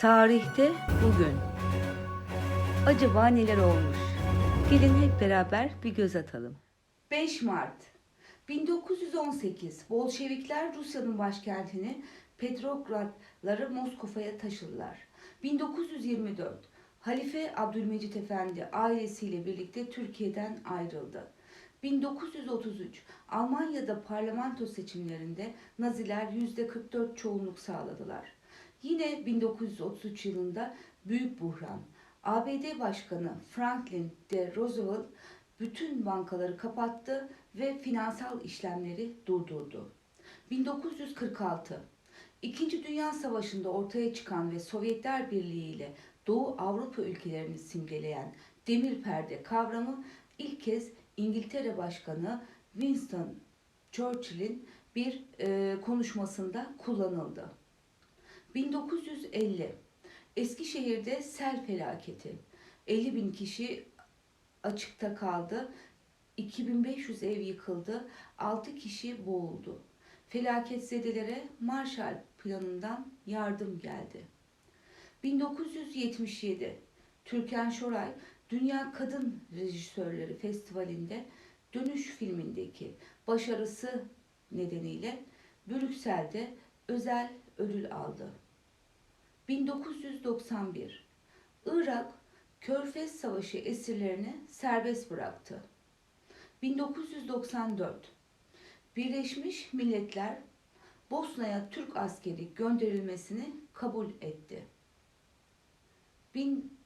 Tarihte bugün. Acaba neler olmuş? Gelin hep beraber bir göz atalım. 5 Mart 1918 Bolşevikler Rusya'nın başkentini Petrogradları Moskova'ya taşıdılar. 1924 Halife Abdülmecit Efendi ailesiyle birlikte Türkiye'den ayrıldı. 1933 Almanya'da parlamento seçimlerinde Naziler %44 çoğunluk sağladılar. Yine 1933 yılında büyük buhran. ABD Başkanı Franklin D. Roosevelt bütün bankaları kapattı ve finansal işlemleri durdurdu. 1946 İkinci Dünya Savaşı'nda ortaya çıkan ve Sovyetler Birliği ile Doğu Avrupa ülkelerini simgeleyen demir perde kavramı ilk kez İngiltere Başkanı Winston Churchill'in bir e, konuşmasında kullanıldı. 1950 Eskişehir'de sel felaketi. 50 bin kişi açıkta kaldı. 2500 ev yıkıldı. 6 kişi boğuldu. Felaketzedelere Marshall Planı'ndan yardım geldi. 1977 Türkan Şoray Dünya Kadın Rejisörleri Festivali'nde Dönüş filmindeki başarısı nedeniyle Brüksel'de özel ödül aldı. 1991 Irak Körfez Savaşı esirlerini serbest bıraktı. 1994 Birleşmiş Milletler Bosna'ya Türk askeri gönderilmesini kabul etti. 1000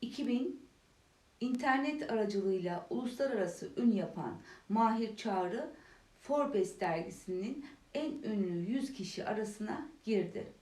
2000 internet aracılığıyla uluslararası ün yapan Mahir Çağrı Forbes dergisinin en ünlü 100 kişi arasına girdi.